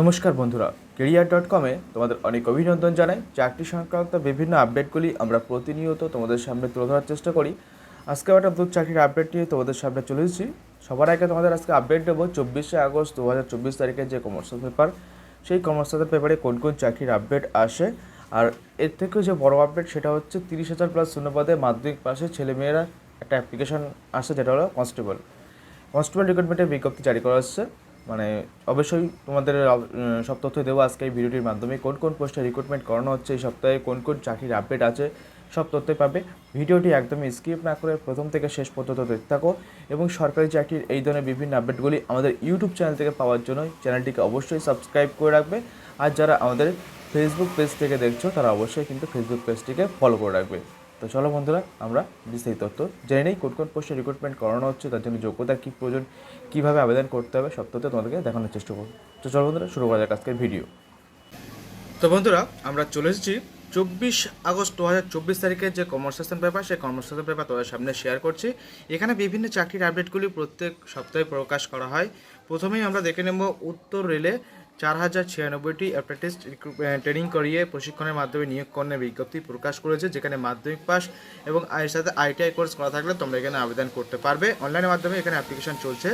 নমস্কার বন্ধুরা, career dot কমে তোমাদের অনেক অভিনন্দন জানাই। চাকরি সংক্রান্ত বিভিন্ন আপডেটগুলি আমরা প্রতিনিয়ত তোমাদের সামনে তুলে ধরার চেষ্টা করি। আজকে একটা নতুন চাকরির আপডেট নিয়ে তোমাদের সামনে চলে এসেছি। সবার আগে তোমাদের আজকে আপডেট দেবো, চব্বিশে আগস্ট দু হাজার চব্বিশ তারিখে যে কমার্শিয়াল পেপার সেই কমার্শিয়াল পেপারে কোন কোন চাকরির আপডেট আসে। আর এর থেকেও যে বড় আপডেট সেটা হচ্ছে তিরিশ হাজার প্লাস শূন্যপদে মাধ্যমিক পাশে ছেলেমেয়েরা একটা অ্যাপ্লিকেশন আসে, যেটা হলো কনস্টেবল কনস্টেবল রিক্রুটমেন্টের বিজ্ঞপ্তি জারি করা হচ্ছে। মানে অবশ্যই তোমাদের সব তথ্য দেবো আজকে এই ভিডিওটির মাধ্যমে। কোন কোন পোস্টে রিক্রুটমেন্ট করানো হচ্ছে এই সপ্তাহে, কোন কোন চাকরির আপডেট আছে, সব তথ্যই পাবে। ভিডিওটি একদমই স্কিপ না করে প্রথম থেকে শেষ পর্যন্ত দেখতে থাকো এবং সরকারি চাকরির এই ধরনের বিভিন্ন আপডেটগুলি আমাদের ইউটিউব চ্যানেল থেকে পাওয়ার জন্য চ্যানেলটিকে অবশ্যই সাবস্ক্রাইব করে রাখবে। আর যারা আমাদের ফেসবুক পেজ থেকে দেখছ, তারা অবশ্যই কিন্তু ফেসবুক পেজটিকে ফলো করে রাখবে। তো চলো বন্ধুরা, আমরা বিস্তারিত তথ্য জেনে নেই। কোন কোন পোস্টে রিক্রুটমেন্ট করানো হচ্ছে, তার জন্য যোগ্যতা কী, প্রয়োজন কীভাবে আবেদন করতে হবে, সব তথ্য তোমাদেরকে দেখানোর চেষ্টা করব। তো চলো বন্ধুরা, শুরু করা যাক আজকের ভিডিও তো বন্ধুরা, আমরা চলে এসেছি চব্বিশ আগস্ট দু হাজার চব্বিশ তারিখের যে কনভারসেশন পেপার সেই কনভারসেশন পেপার তোমাদের সামনে শেয়ার করছি। এখানে বিভিন্ন চাকরির আপডেটগুলি প্রত্যেক সপ্তাহে প্রকাশ করা হয়। প্রথমেই আমরা দেখে নেব উত্তর রেলে চার হাজার ছিয়ানব্বইটি অ্যাপ্রেন্টিস ট্রেনিং করিয়ে প্রশিক্ষণের মাধ্যমে নিয়োগ কর্ণের বিজ্ঞপ্তি প্রকাশ করেছে, যেখানে মাধ্যমিক পাস এবং এর সাথে আইটিআই কোর্স করা থাকলে তোমরা এখানে আবেদন করতে পারবে। অনলাইনের মাধ্যমে এখানে অ্যাপ্লিকেশন চলছে।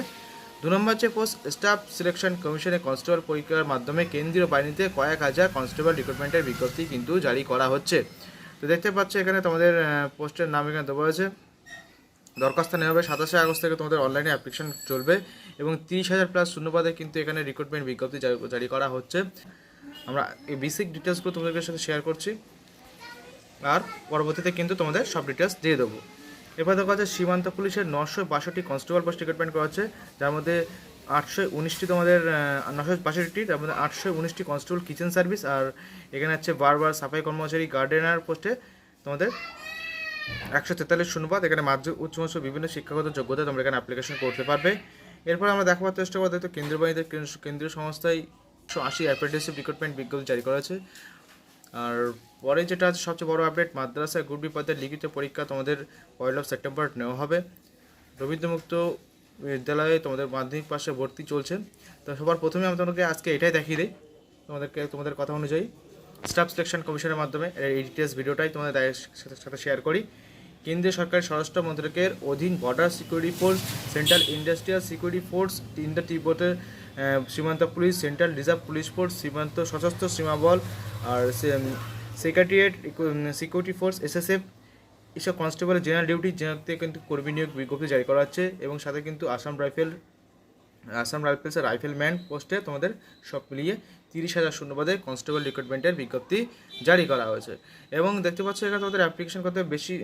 দু নম্বর যে পোস্ট স্টাফ সিলেকশন কমিশনের কনস্টেবল পরীক্ষার মাধ্যমে কেন্দ্রীয় বাহিনীতে কয়েক হাজার কনস্টেবল রিক্রুটমেন্টের বিজ্ঞপ্তি কিন্তু জারি করা হচ্ছে। তো দেখতে পাচ্ছ এখানে তোমাদের পোস্টের নাম এখানে দেওয়া হয়েছে। দরখাস্ত নেওয়া হবে। সাতাশে আগস্ট থেকে তোমাদের অনলাইনে অ্যাপ্লিকেশন চলবে এবং তিরিশ হাজার প্লাস শূন্যপদে কিন্তু এখানে রিক্রুটমেন্ট বিজ্ঞপ্তি জারি- করা হচ্ছে। আমরা এই বেসিক ডিটেলসগুলো তোমাদের সাথে শেয়ার করছি। আর পরবর্তীতে কিন্তু তোমাদের সব ডিটেলস দিয়ে দেবো। এরপর দেখা যাচ্ছে সীমান্ত পুলিশের নশো বাষট্টি কনস্টেবল পোস্ট রিক্রুটমেন্ট করা হচ্ছে। যার মধ্যে আটশো উনিশটি তোমাদের নশো বাষট্টি, তার মধ্যে আটশো উনিশটি কনস্টেবল কিচেন সার্ভিস আর এখানে হচ্ছে বারবার সাফাই কর্মচারী গার্ডেনার পোস্টে তোমাদের একশো তেতাল্লিশ শূন্যপাত এখানে মাধ্যমিক উচ্চ মাধ্যমিক বিভিন্ন শিক্ষাগত যোগ্যতা তোমরা এখানে অ্যাপ্লিকেশন করতে পারবে। এরপর আমরা দেখাবার চেষ্টা করব দেখো কেন্দ্রীয় বাহিনীতে কেন্দ্র- কেন্দ্রীয় সংস্থায় একশো আশি অ্যাপ্রেন্টিসশিপ রিক্রুটমেন্ট বিজ্ঞপ্তি জারি করা হয়েছে। আর পরে যেটা আছে, সবচেয়ে বড় আপডেট মাদ্রাসায় গ্রুপ বি পদের লিখিত পরীক্ষা তোমাদের পয়লা সেপ্টেম্বর নেওয়া হবে। রবীন্দ্রমুক্ত বিদ্যালয়ে তোমাদের মাধ্যমিক পাশে ভর্তি চলছে। তো সবার প্রথমে আমি তোমাদেরকে আজকে এটাই দেখিয়ে দিই। তোমাদেরকে তোমাদের কথা অনুযায়ী স্টাফ সিলেকশন কমিশনের মাধ্যমে এই ডিটেলস ভিডিওটাই তোমাদের দায়ের সাথে শেয়ার করি। কেন্দ্রীয় সরকারের স্বরাষ্ট্র মন্ত্রকের অধীন border security force central industrial security force তিনটা তিব্বতের সীমান্ত police central reserve police force সীমান্ত সশস্ত্র সীমাবল আর সেক্রেটারিয়েট সিকিউরিটি ফোর্স এসএসএফ এসব কনস্টেবলের জেনারেল ডিউটি জেনারেলতে কিন্তু কর্মী নিয়োগ বিজ্ঞপ্তি জারি করা হচ্ছে এবং সাথে কিন্তু আসাম রাইফেল আসাম রাইফেলসের রাইফেলম্যান পোস্টে তোমাদের সব মিলিয়ে তিরিশ হাজার শূন্যপদে কনস্টেবল রিক্রুটমেন্টের বিজ্ঞপ্তি জারি করা হয়েছে। এবং দেখতে পাচ্ছ এখানে তোমাদের অ্যাপ্লিকেশন করতে বেশি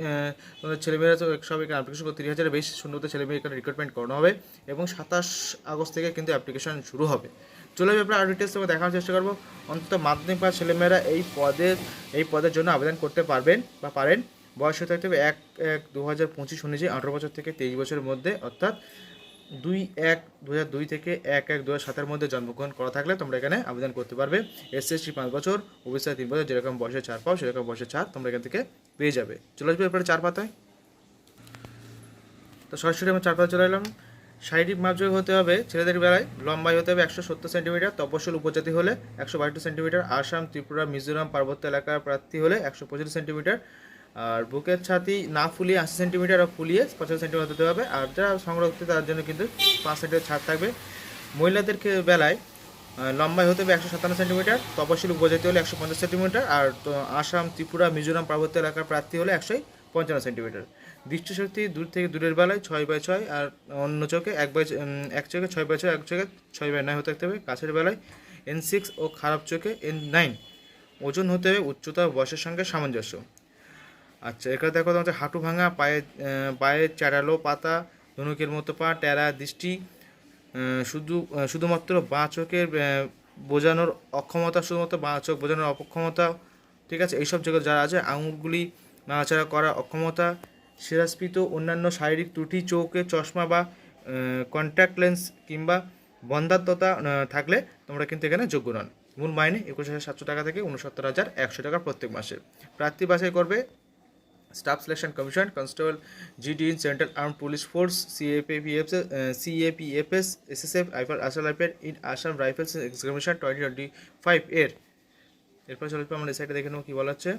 তোমাদের ছেলেমেয়েরা সব এখানে অ্যাপ্লিকেশন করতে তিরিশ হাজারের বেশি শূন্যপদে ছেলেমেয়ে এখানে রিক্রুটমেন্ট করানো হবে এবং সাতাশ আগস্ট থেকে কিন্তু অ্যাপ্লিকেশন শুরু হবে। চলে ব্যাপারে আরও ডিটেলস তোমাকে দেখানোর চেষ্টা করব। অন্তত মাধ্যমিক পাস ছেলেমেয়েরা এই পদের এই পদের জন্য আবেদন করতে পারবেন বা পারেন। বয়স হতে হবে এক এক দু হাজার পঁচিশ অনুযায়ী আঠারো বছর থেকে তেইশ বছরের মধ্যে, অর্থাৎ দুই এক দু থেকে এক এক দু হাজার সাতের মধ্যে জন্মগ্রহণ করা থাকলে তোমরা এখানে আবেদন করতে পারবে। এসএসসি পাঁচ বছর, ওবিসি তিন বছর, যেরকম বয়সে চার পাও সেরকম বয়সে চার তোমরা এখান থেকে পেয়ে যাবে। চলে আসবে এরপরে চার পাতায়। তো সরাসরি আমি চার পাতা চলে এলাম। শারীরিক মাপযোগ হতে হবে ছেলেদের বেলায়, লম্বাই হতে হবে একশো সত্তর সেন্টিমিটার, তপস্বল উপজাতি হলে একশো বাষট্টি সেন্টিমিটার, আসাম, ত্রিপুরা, মিজোরাম, পার্বত্য এলাকার প্রার্থী হলে একশো পঁচিশ সেন্টিমিটার আর বুকের ছাতি না ফুলিয়ে আশি সেন্টিমিটার আর ফুলিয়ে পঞ্চাশ সেন্টিমিটার হতে হবে। আর যারা সংরক্ষিত তার জন্য কিন্তু পাঁচ সেন্টিমিটার ছাড় থাকবে। মহিলাদের বেলায় লম্বাই হতে হবে একশো সাতান্ন সেন্টিমিটার, তপশিল উপজাতি হলে একশো পঞ্চাশ সেন্টিমিটার, আর আসাম, ত্রিপুরা, মিজোরাম পার্বত্য এলাকার প্রার্থী হলে একশোই পঞ্চান্ন সেন্টিমিটার। দৃষ্টিশক্তি দূর থেকে দূরের বেলায় ছয় বাই ছয়, আর অন্য চোখে এক বাই এক চোখে ছয় বাই ছয়, এক চোখে ছয় বাই নয় হতে থাকতে হবে। কাছের বেলায় এন সিক্স ও খারাপ চোখে এন নাইন। ওজন হতে হবে উচ্চতা বয়সের সঙ্গে সামঞ্জস্য। আচ্ছা এখানে দেখো তোমাদের হাঁটু ভাঙা, পায়ে পায়ের চারালো পাতা, ধনুকের মতো পা, টেরা দৃষ্টি শুধু শুধুমাত্র বাঁ চোখের বোঝানোর অক্ষমতা, শুধুমাত্র বাঁ চোখ বোঝানোর অক্ষমতা, ঠিক আছে? এইসব জায়গায় যারা আছে, আঙুলগুলি নাড়াচাড়া করার অক্ষমতা, শিরাস্ফীত অন্যান্য শারীরিক ত্রুটি, চোখে চশমা বা কন্ট্যাক্ট লেন্স কিংবা বন্ধাত্মতা থাকলে তোমরা কিন্তু এখানে যোগ্য নন। মূল মাইনে একুশ হাজার সাতশো টাকা থেকে উনসত্তর হাজার একশো টাকা প্রত্যেক মাসে। প্রার্থী বাছাই করবে staff selection commission constable GD in central arm police force CAPF CAPFs SSF আইফার Assam rifle in Assam rifles examination twenty twenty five এর। এরপর চলে আমরা এই সাইডে দেখে নেব কী বলা হচ্ছে।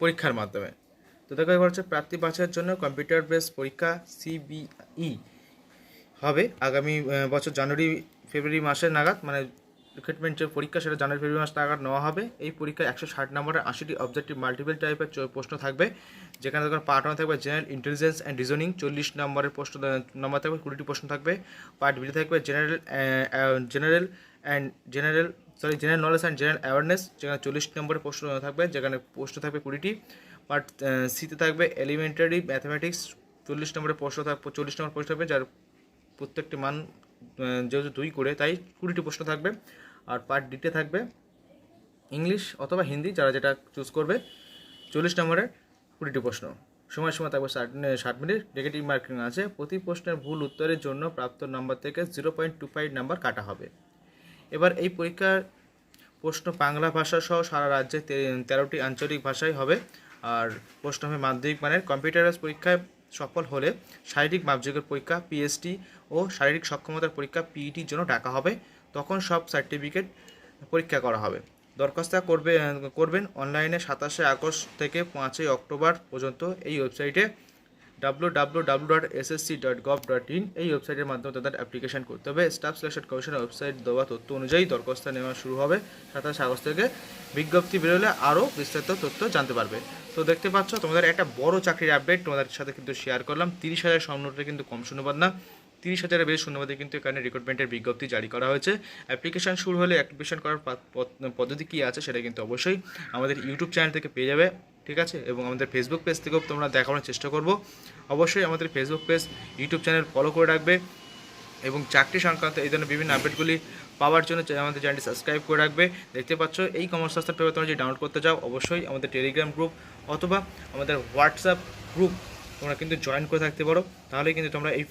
পরীক্ষার মাধ্যমে। তো দেখো হচ্ছে প্রার্থী বাছাইয়ের জন্য কম্পিউটার বেস পরীক্ষা সিবিই হবে। আগামী বছর জানুয়ারি, ফেব্রুয়ারি মাসের নাগাদ মানে রিক্রুটমেন্ট যে পরীক্ষা সেটা জানুয়ারি, ফেব্রুয়ারি মাস নাগাদ নেওয়া হবে। এই পরীক্ষায় একশো ষাট নম্বরের আশিটি অবজেক্টিভ মাল্টিপল টাইপের প্রশ্ন থাকবে, যেখানে দেখুন পার্ট ওয়ান থাকবে জেনারেল ইন্টেলিজেন্স অ্যান্ড রিজনিং চল্লিশ নম্বরের প্রশ্ন নম্বর থাকবে, কুড়িটি প্রশ্ন থাকবে। পার্ট বি থাকবে general general and general sorry general knowledge and general awareness যেখানে চল্লিশ নম্বরের প্রশ্ন থাকবে, যেখানে প্রশ্ন থাকবে কুড়িটি। পার্ট সিতে থাকবে এলিমেন্টারি ম্যাথামেটিক্স চল্লিশ নম্বরের প্রশ্ন থাকবে চল্লিশ নম্বর প্রশ্ন থাকবে, যার প্রত্যেকটি মান যেহেতু দুই করে, তাই কুড়িটি প্রশ্ন থাকবে। আর পার্ট ডিতে থাকবে ইংলিশ অথবা হিন্দি যারা যেটা চুজ করবে। চল্লিশ নম্বরের কুড়িটি প্রশ্ন। সময় সময় থাকবে ষাট ষাট মিনিট। নেগেটিভ মার্কিং আছে। প্রতি প্রশ্নের ভুল উত্তরের জন্য প্রাপ্ত নাম্বার থেকে zero point two five number কাটা হবে। এবার এই পরীক্ষার প্রশ্ন বাংলা ভাষা সহ সারা রাজ্যে তেরোটি আঞ্চলিক ভাষায় হবে। আর প্রশ্ন হবে মাধ্যমিক মানের। কম্পিউটারাইজ পরীক্ষায় সফল হলে শারীরিক মাপযোগের পরীক্ষা পিএসটি ও শারীরিক সক্ষমতার পরীক্ষা পিইটির জন্য ডাকা হবে। তখন সব সার্টিফিকেট পরীক্ষা করা হবে। দরখাস্ত করবে, করবেন অনলাইনে সাতাশে আগস্ট থেকে পাঁচই অক্টোবর পর্যন্ত এই ওয়েবসাইটে W W dot dot dot in এই ওয়েবসাইটের মাধ্যমে তাদের অ্যাপ্লিকেশন করতে হবে। স্টাফ সিলেকশন কমিশনের ওয়েবসাইট দেওয়া তথ্য অনুযায়ী দরখাস্ত নেওয়া শুরু হবে সাতাশ আগস্ট থেকে। বিজ্ঞপ্তি বেরোলে আরও বিস্তারিত তথ্য জানতে পারবে। তো দেখতে পাচ্ছ, তোমাদের একটা বড় চাকরির আপডেট তোমাদের সাথে কিন্তু শেয়ার করলাম। তিরিশ হাজার স্বর্ণটা কিন্তু কম শূন্যবাদ না। তিরিশ হাজারের বেশি শূন্যবাদে কিন্তু এখানে রিক্রুটমেন্টের বিজ্ঞপ্তি জারি করা হয়েছে। অ্যাপ্লিকেশন শুরু হলে অ্যাপ্লিকেশন করার পদ্ধতি কী আছে সেটা কিন্তু অবশ্যই আমাদের ইউটিউব চ্যানেল থেকে পেয়ে যাবে, ঠিক আছে? এবং আমাদের ফেসবুক পেজ থেকেও তোমরা দেখানোর চেষ্টা করব। অবশ্যই আমাদের Facebook page YouTube channel follow করে রাখবে এবং চাকরি সংক্রান্ত এই ধরনের বিভিন্ন আপডেটগুলি পাওয়ার জন্য আমাদের চ্যানেলটি সাবস্ক্রাইব করে রাখবে। দেখতে পাচ্ছ, এই কমার্স শাস্ত্র পেপার তোমরা যদি ডাউনলোড করতে চাও, অবশ্যই আমাদের টেলিগ্রাম গ্রুপ অথবা আমাদের হোয়াটসঅ্যাপ গ্রুপ তোমরা কিন্তু জয়েন করে থাকতে পারো। তাহলে কিন্তু তোমরা এই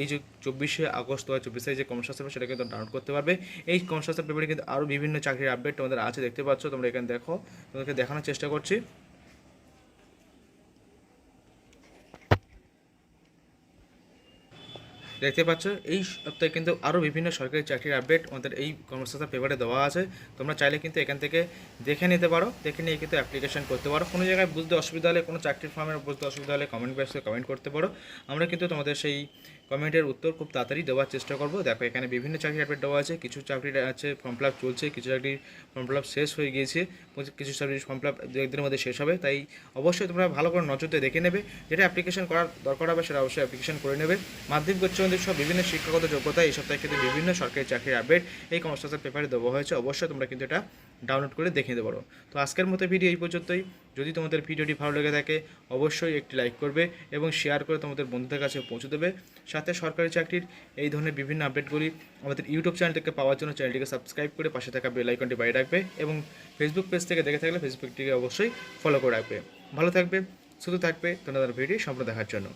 এই যে চব্বিশে আগস্ট দু হাজার চব্বিশে যে কমার্স পেপার সেটা কিন্তু ডাউনলোড করতে পারবে। এই কমার্স পেপারে কিন্তু আরও বিভিন্ন চাকরির আপডেট তোমাদের আছে, দেখতে পাচ্ছ, তোমরা এখানে দেখো। তোমাদেরকে দেখানোর চেষ্টা করছি। দেখতে পাচ্ছ, এই সপ্তাহে কিন্তু আরও বিভিন্ন সরকারি চাকরির আপডেট আমাদের এই কর্মসংস্থান পেপারে দেওয়া আছে। তোমরা চাইলে কিন্তু এখান থেকে দেখে নিতে পারো, দেখে নিয়ে কিন্তু অ্যাপ্লিকেশন করতে পারো। কোনো জায়গায় বুঝতে অসুবিধা হলে, কোনো চাকরির ফর্মের বুঝতে অসুবিধা হলে কমেন্ট বক্সে কমেন্ট করতে পারো। আমরা কিন্তু তোমাদের সেই কমেন্টের উত্তর খুব তাড়াতাড়ি দেওয়ার চেষ্টা করব। দেখো, এখানে বিভিন্ন চাকরির আপডেট দেওয়া আছে। কিছু চাকরির আছে ফর্ম ফিল চলছে, কিছু চাকরির ফর্ম ফিল শেষ হয়ে গিয়েছে, কিছু চাকরির ফর্ম ফিল দু একদিনের মধ্যে শেষ হবে। তাই অবশ্যই তোমরা ভালো করে নজর দিয়ে দেখে নেবে। যেটা অ্যাপ্লিকেশন করার দরকার হবে, সেটা অবশ্যই অ্যাপ্লিকেশন করে নেবে। মাধ্যমিক উচ্চ মাধ্যমিক সহ বিভিন্ন শিক্ষাগত যোগ্যতা এই সপ্তাহে কিন্তু বিভিন্ন সরকারি চাকরির আপডেট এই কমার্সাসের পেপারে দেওয়া হয়েছে। অবশ্যই তোমরা কিন্তু এটা ডাউনলোড করে দেখে নিতে পারো। তো আজকের মতো ভিডিও এই পর্যন্তই। যদি তোমাদের ভিডিওটি ভালো লেগে থাকে, অবশ্যই একটি লাইক করবে এবং শেয়ার করে তোমাদের বন্ধুদের কাছে পৌঁছে দেবে। সাথে সরকারি চাকরির এই ধরনের বিভিন্ন আপডেটগুলি আমাদের ইউটিউব চ্যানেল থেকে পাওয়ার জন্য চ্যানেলটিকে সাবস্ক্রাইব করে পাশে থাকা বেল আইকনটি বাইরে রাখবে এবং ফেসবুক পেজ থেকে দেখে থাকলে ফেসবুকটিকে অবশ্যই ফলো করে রাখবে। ভালো থাকবে শুধু থাকবে। তোমাদের ভিডিও সম্পূর্ণ দেখার জন্য।